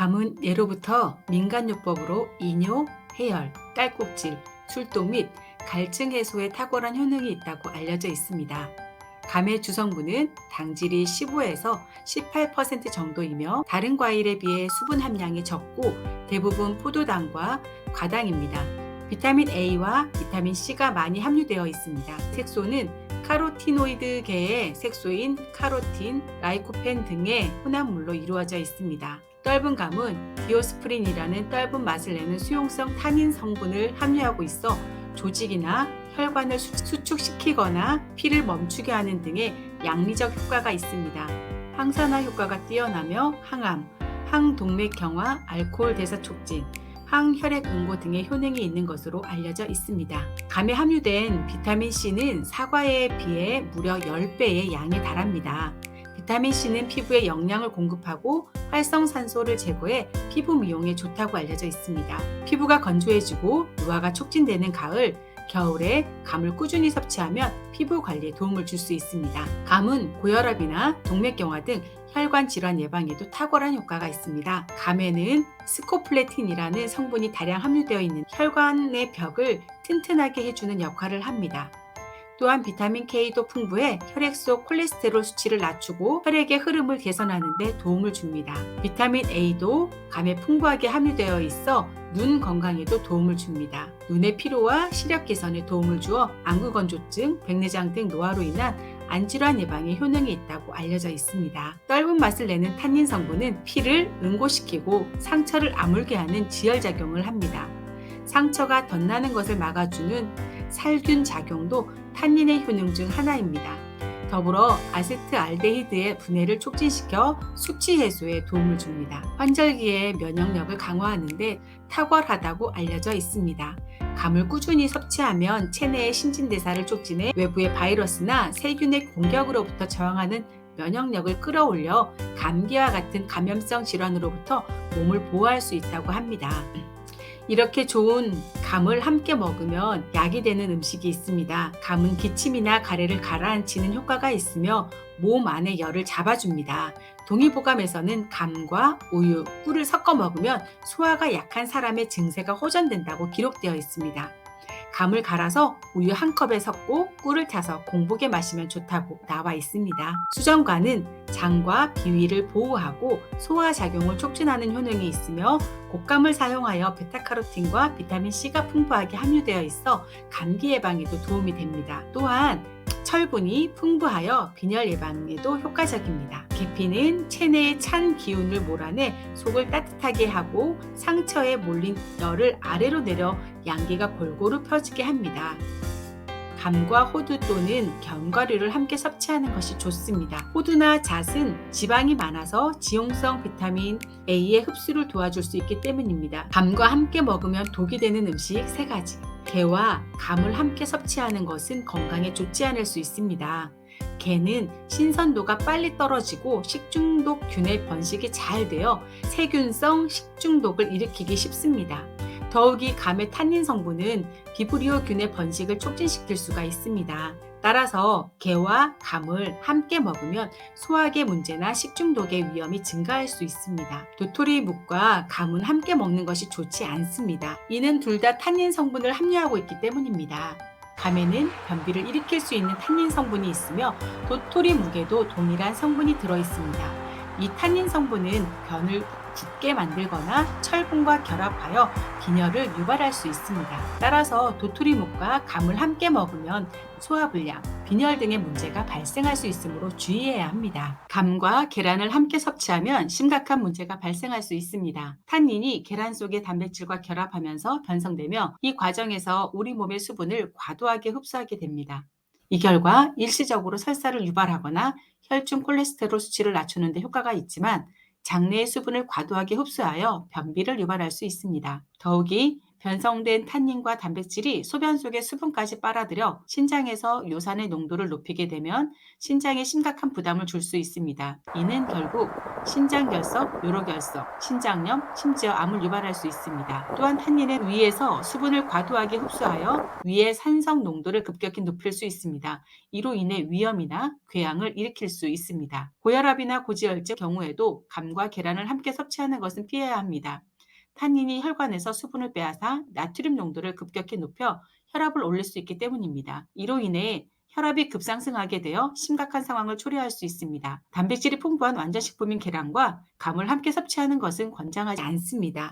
감은 예로부터 민간요법으로 이뇨, 해열, 딸꾹질, 술독 및 갈증 해소에 탁월한 효능이 있다고 알려져 있습니다. 감의 주성분은 당질이 15에서 18% 정도이며 다른 과일에 비해 수분 함량이 적고 대부분 포도당과 과당입니다. 비타민 A와 비타민 C가 많이 함유되어 있습니다. 색소는 카로티노이드계의 색소인 카로틴, 라이코펜 등의 혼합물로 이루어져 있습니다. 떫은 감은 디오스프린이라는 떫은 맛을 내는 수용성 타닌 성분을 함유하고 있어 조직이나 혈관을 수- 수축시키거나 피를 멈추게 하는 등의 양리적 효과가 있습니다. 항산화 효과가 뛰어나며 항암, 항동맥 경화, 알코올 대사 촉진, 항혈액 응고 등의 효능이 있는 것으로 알려져 있습니다. 감에 함유된 비타민 C는 사과에 비해 무려 10배의 양에 달합니다. 비타민 C는 피부에 영양을 공급하고 활성산소를 제거해 피부 미용에 좋다고 알려져 있습니다. 피부가 건조해지고 노화가 촉진되는 가을, 겨울에 감을 꾸준히 섭취하면 피부 관리에 도움을 줄 수 있습니다. 감은 고혈압이나 동맥경화 등 혈관 질환 예방에도 탁월한 효과가 있습니다. 감에는 스코플레틴이라는 성분이 다량 함유되어 있는 혈관의 벽을 튼튼하게 해주는 역할을 합니다. 또한 비타민 K도 풍부해 혈액 속 콜레스테롤 수치를 낮추고 혈액의 흐름을 개선하는 데 도움을 줍니다. 비타민 A도 감에 풍부하게 함유되어 있어 눈 건강에도 도움을 줍니다. 눈의 피로와 시력 개선에 도움을 주어 안구 건조증, 백내장 등 노화로 인한 안질환 예방에 효능이 있다고 알려져 있습니다. 떫은 맛을 내는 탄닌 성분은 피를 응고시키고 상처를 아물게 하는 지혈작용을 합니다. 상처가 덧나는 것을 막아주는 살균 작용도 탄닌의 효능 중 하나입니다. 더불어 아세트알데히드의 분해를 촉진시켜 숙취 해소에 도움을 줍니다. 환절기에 면역력을 강화하는데 탁월하다고 알려져 있습니다. 감을 꾸준히 섭취하면 체내의 신진대사를 촉진해 외부의 바이러스나 세균의 공격으로부터 저항하는 면역력을 끌어올려 감기와 같은 감염성 질환으로부터 몸을 보호할 수 있다고 합니다. 이렇게 좋은 감을 함께 먹으면 약이 되는 음식이 있습니다. 감은 기침이나 가래를 가라앉히는 효과가 있으며 몸 안의 열을 잡아줍니다. 동의보감에서는 감과 우유, 꿀을 섞어 먹으면 소화가 약한 사람의 증세가 호전된다고 기록되어 있습니다. 감을 갈아서 우유 한 컵에 섞고 꿀을 타서 공복에 마시면 좋다고 나와 있습니다. 수정과는 장과 비위를 보호하고 소화 작용을 촉진하는 효능이 있으며 곶감을 사용하여 베타카로틴과 비타민 C가 풍부하게 함유되어 있어 감기 예방에도 도움이 됩니다. 또한 철분이 풍부하여 빈혈 예방에도 효과적입니다. 계피는 체내의 찬 기운을 몰아내 속을 따뜻하게 하고 상처에 몰린 열을 아래로 내려 양기가 골고루 펴지게 합니다. 감과 호두 또는 견과류를 함께 섭취하는 것이 좋습니다. 호두나 잣은 지방이 많아서 지용성 비타민 A의 흡수를 도와줄 수 있기 때문입니다. 감과 함께 먹으면 독이 되는 음식 세 가지. 게와 감을 함께 섭취하는 것은 건강에 좋지 않을 수 있습니다. 게는 신선도가 빨리 떨어지고 식중독균의 번식이 잘 되어 세균성 식중독을 일으키기 쉽습니다. 더욱이 감의 탄닌 성분은 비브리오균의 번식을 촉진시킬 수가 있습니다. 따라서 게와 감을 함께 먹으면 소화계 문제나 식중독의 위험이 증가할 수 있습니다. 도토리 묵과 감은 함께 먹는 것이 좋지 않습니다. 이는 둘 다 탄닌 성분을 함유하고 있기 때문입니다. 감에는 변비를 일으킬 수 있는 탄닌 성분이 있으며 도토리 묵에도 동일한 성분이 들어 있습니다. 이 탄닌 성분은 변을 굳게 만들거나 철분과 결합하여 빈혈을 유발할 수 있습니다. 따라서 도토리묵과 감을 함께 먹으면 소화불량, 빈혈 등의 문제가 발생할 수 있으므로 주의해야 합니다. 감과 계란을 함께 섭취하면 심각한 문제가 발생할 수 있습니다. 탄닌이 계란 속의 단백질과 결합하면서 변성되며 이 과정에서 우리 몸의 수분을 과도하게 흡수하게 됩니다. 이 결과 일시적으로 설사를 유발하거나 혈중 콜레스테롤 수치를 낮추는 데 효과가 있지만 장내의 수분을 과도하게 흡수하여 변비를 유발할 수 있습니다. 더욱이 변성된 탄닌과 단백질이 소변 속의 수분까지 빨아들여 신장에서 요산의 농도를 높이게 되면 신장에 심각한 부담을 줄 수 있습니다. 이는 결국 신장결석, 요로결석, 신장염, 심지어 암을 유발할 수 있습니다. 또한 탄닌은 위에서 수분을 과도하게 흡수하여 위의 산성 농도를 급격히 높일 수 있습니다. 이로 인해 위염이나 궤양을 일으킬 수 있습니다. 고혈압이나 고지혈증 경우에도 감과 계란을 함께 섭취하는 것은 피해야 합니다. 탄닌이 혈관에서 수분을 빼앗아 나트륨 농도를 급격히 높여 혈압을 올릴 수 있기 때문입니다. 이로 인해 혈압이 급상승하게 되어 심각한 상황을 초래할 수 있습니다. 단백질이 풍부한 완전식품인 계란과 감을 함께 섭취하는 것은 권장하지 않습니다.